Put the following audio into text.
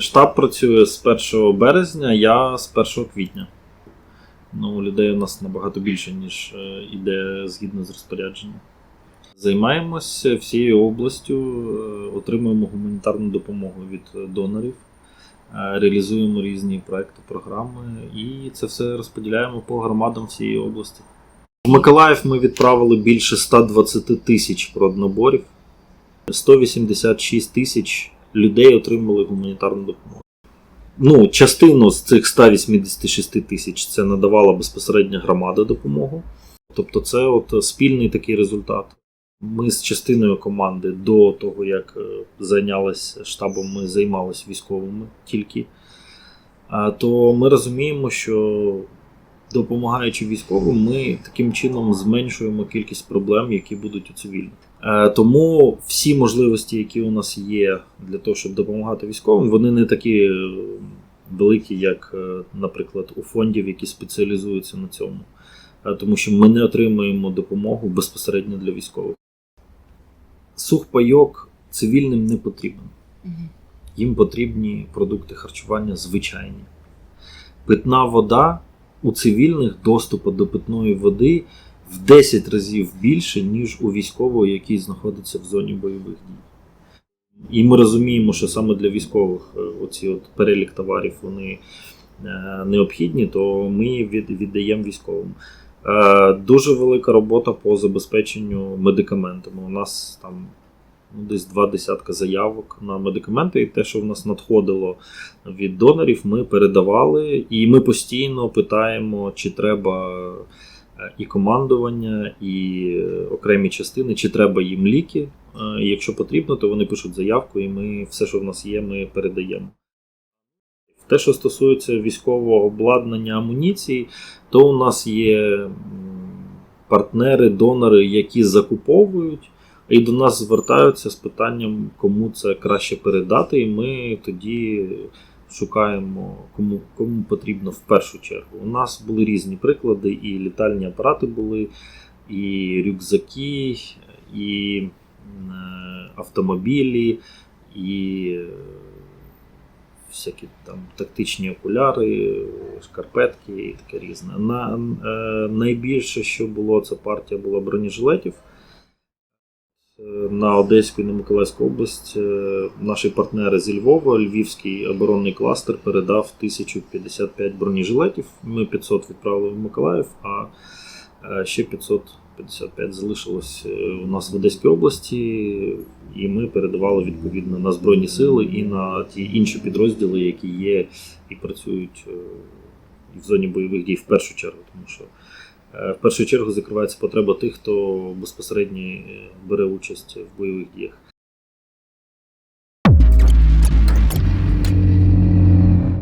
Штаб працює з 1 березня, я з 1 квітня. Ну, людей у нас набагато більше, ніж е, іде згідно з розпорядженням. Займаємося всією областю, е, отримуємо гуманітарну допомогу від донорів, е, реалізуємо різні проекти, програми і це все розподіляємо по громадам всієї області. В Миколаїв ми відправили більше 120 тисяч продноборів, 186 тисяч людей отримали гуманітарну допомогу. Ну, частину з цих 186 тисяч це надавала безпосередньо громада допомогу. Тобто, це от спільний такий результат. Ми з частиною команди до того, як е, зайнялися штабом, ми займалися військовими тільки. То ми розуміємо, що допомагаючи військовим, ми таким чином зменшуємо кількість проблем, які будуть у цивільних. Е, Тому всі можливості, які у нас є для того, щоб допомагати військовим, вони не такі е, великі, як, е, наприклад, у фондів, які спеціалізуються на цьому. Тому що ми не отримуємо допомогу безпосередньо для військових. Сухпайок цивільним не потрібен. Їм потрібні продукти харчування звичайні. Питна вода у цивільних доступу до питної води в 10 разів більше, ніж у військового, який знаходиться в зоні бойових дій. І ми розуміємо, що саме для військових е, оці от перелік товарів вони е, необхідні, то ми віддаємо військовим. Е, Дуже велика робота по забезпеченню медикаментами. У нас там ну, десь два десятка заявок на медикаменти, і те, що в нас надходило від донорів, ми передавали, і ми постійно питаємо, чи треба і командування, і е, окремі частини, чи треба їм ліки. Е, Якщо потрібно, то вони пишуть заявку, і ми все, що в нас є, ми передаємо. Те, що стосується військового обладнання амуніції, то у нас є партнери, донори, які закуповують, і до нас звертаються з питанням, кому це краще передати, і ми тоді шукаємо, кому, кому потрібно в першу чергу. У нас були різні приклади, і літальні апарати були, і рюкзаки, і е, автомобілі, і е, всякі там тактичні окуляри, шкарпетки і таке різне. На, е, найбільше, що було, це партія була бронежилетів. На Одеську і на Миколаївську область. Е, наші партнери зі Львова, Львівський оборонний кластер передав 1055 бронежилетів. Ми 500 відправили в Миколаїв, а е, ще 555 залишилось е, у нас в Одеській області, і ми передавали відповідно на Збройні Сили і на ті інші підрозділи, які є і працюють в зоні бойових дій в першу чергу, тому що в першу чергу закривається потреба тих, хто безпосередньо е, бере участь в бойових діях.